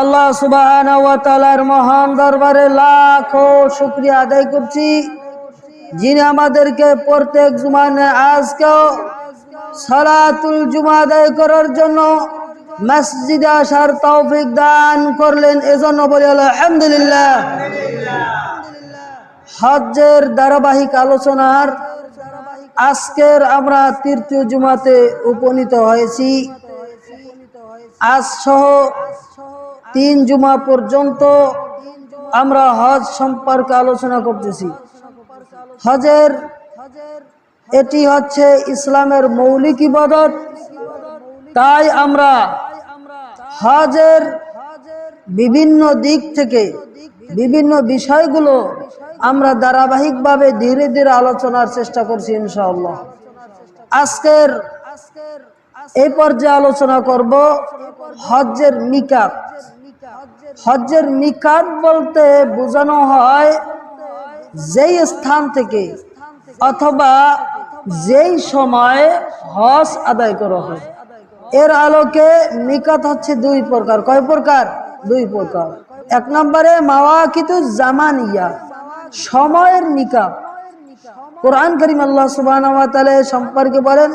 আল্লাহ সুবাহর মহান দরবারে লাখো শুক্রিয়া আদায় করছি। যিনি আমাদেরকে প্রত্যেক জুমানে আজকেও সালাতুল জুমা আদায় করার জন্য মসজিদে আসার তৌফিক দান করলেন। এজন্য বলি আলহামদুলিল্লাহ। হজ্জের ধারাবাহিক আলোচনার আজকের আমরা তৃতীয় জুমাতে উপনীত হয়েছি। আজ সহ তিন জুমা পর্যন্ত আমরা হজ সম্পর্কে আলোচনা করতেছি। হজের এটি হচ্ছে ইসলামের মৌলিক ইবাদত। তাই আমরা হজের বিভিন্ন দিক থেকে বিভিন্ন বিষয়গুলো আমরা ধারাবাহিকভাবে ধীরে ধীরে আলোচনার চেষ্টা করছি ইনশাআল্লাহ। আজকের এই পর্যায়ে আলোচনা করব হজ্জের মিকাত। হজ্জের মিকাত বলতে বোঝানো হয় যেই স্থান থেকে অথবা যেই সময় হজ আদায় করা হয়। এর আলোকে মিকাত হচ্ছে দুই প্রকার। কয় প্রকার? দুই প্রকার। এক নম্বরে মাওয়াকিতু জামানিয়া, সময়ের নিকাত। কোরআন করিম আল্লাহ তাআলা সম্পর্কে বলেন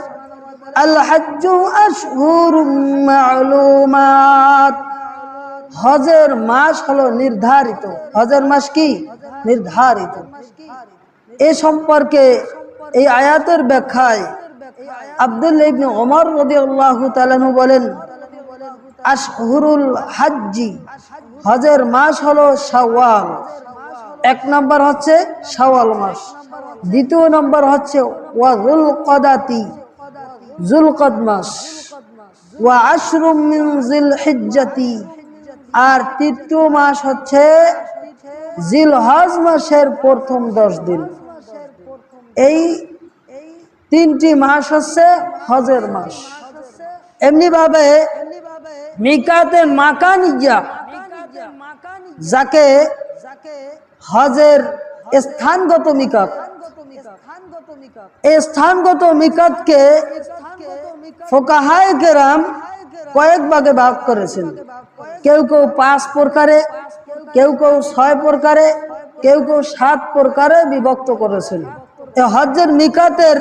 আল হাজ্জু আশহুরুম মা'লুমাত। হজের মাস হলো নির্ধারিত। হজের মাস কি? নির্ধারিত। এ সম্পর্কে, এই আয়াতের ব্যাখ্যায় আব্দুল ইবনে ওমর রাদিয়াল্লাহু তাআলা বলেন, আশহুরুল হাজ্জি, হজের মাস হলো শাওয়াল। এক নম্বর হচ্ছে শাওয়াল মাস। দ্বিতীয় নম্বর হচ্ছে ওয়াজুল কদাতি জুলকদ মাস। ওয়া আশরুম মিন জিল হিজ্জাতি আর তৃতীয় মাস হচ্ছে জিল হজ মাসের প্রথম দশ দিন। এই তিনটি মাস হচ্ছে হজের মাস। এমনি ভাবে মিকাতে মাকানিয়া যাকে হজের স্থানগত মিকাত স্থানগত মিকাতকে ফোকাহায় কেরাম কয়েক ভাগে ভাগ করেছেন। কেউ কেউ পাঁচ প্রকারে, কেউ কেউ ছয় প্রকারে, কেউ কেউ সাত প্রকারে বিভক্ত করেছেন। হজ্জের মিকাতের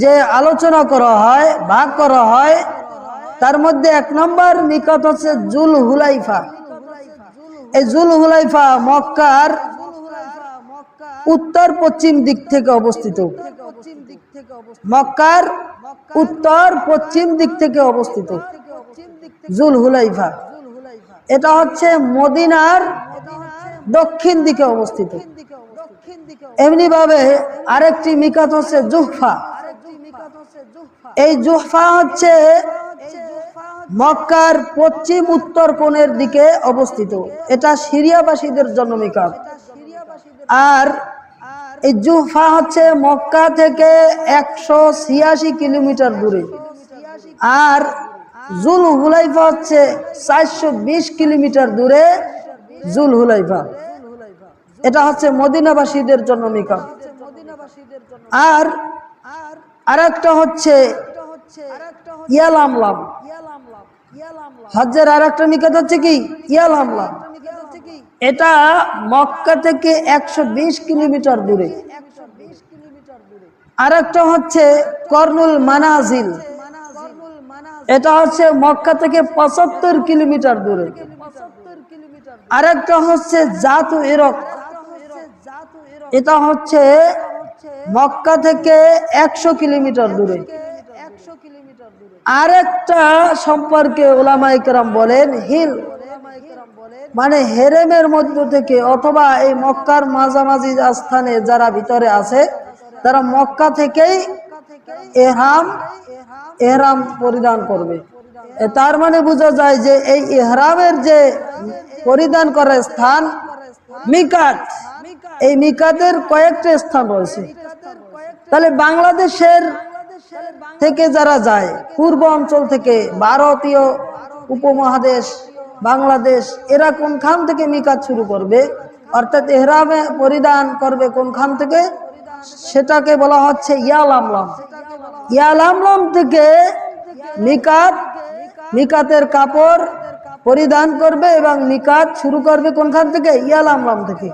যে আলোচনা করা হয়, ভাগ করা হয়, তার মধ্যে এক নম্বর মিকাত হচ্ছে জুল হুলাইফা। এই জুল হুলাইফা মক্কার উত্তর পশ্চিম দিক থেকে অবস্থিত। মক্কার উত্তর পশ্চিম দিক থেকে অবস্থিত। জুল হুলাইফা। এটা হচ্ছে মদিনার দক্ষিণ দিকে অবস্থিত। এমনি ভাবে আরেকটি মিকাত হচ্ছে জুহফা। এই জুহফা হচ্ছে মক্কার পশ্চিম উত্তর কোণের দিকে অবস্থিত। এটা সিরিয়াবাসীদের জন্য মিকাত আর এই জুহফা হচ্ছে মক্কা থেকে একশো ছিয়াশি কিলোমিটার দূরে। আর জুল হুলাইফা হচ্ছে চারশো বিশ কিলোমিটার দূরে জুল হুলাইফা এটা হচ্ছে মদিনাবাসীদের জন্য মিকা আর আর আরেকটা হচ্ছে ইয়ালামলাম। হজ্জের আর একটা নিকাত হচ্ছে কি? ইয়ালামলাম এটা মক্কা থেকে একশো বিশ কিলোমিটার দূরে। আর একটা হচ্ছে কর্নুল মানাজিল। এটা হচ্ছে মক্কা থেকে পঁচাত্তর কিলোমিটার দূরে। আর একটা হচ্ছে জাতু ইরক। এটা হচ্ছে মক্কা থেকে একশো কিলোমিটার দূরে। আরেকটা সম্পর্কে ওলামাইকরাম বলেন হিল মানে হেরেমের মধ্য থেকে অথবা এই মক্কার মাঝামাঝি স্থানে যারা ভিতরে আছে, তারা মক্কা থেকেই এহরাম এহরাম পরিধান করবে। তার মানে বোঝা যায় যে এই এহরামের যে পরিধান করার স্থান, মিকাত। এই মিকাতের কয়েকটা স্থান রয়েছে। তাহলে বাংলাদেশের থেকে যারা যায়, পূর্ব অঞ্চল থেকে ভারতীয় উপমহাদেশ, বাংলাদেশ, এরা কোনখান থেকে মিকাত শুরু করবে? অর্থাৎ এহরামে পরিধান করবে কোনখান থেকে? সেটাকে বলা হচ্ছে ইয়ালামলাম ইয়ালামলাম থেকে মিকাত, মিকাতের কাপড় পরিধান করবে এবং নিকাত শুরু করবে কোনখান থেকে? ইয়াল ইয়ালামলাম থেকে।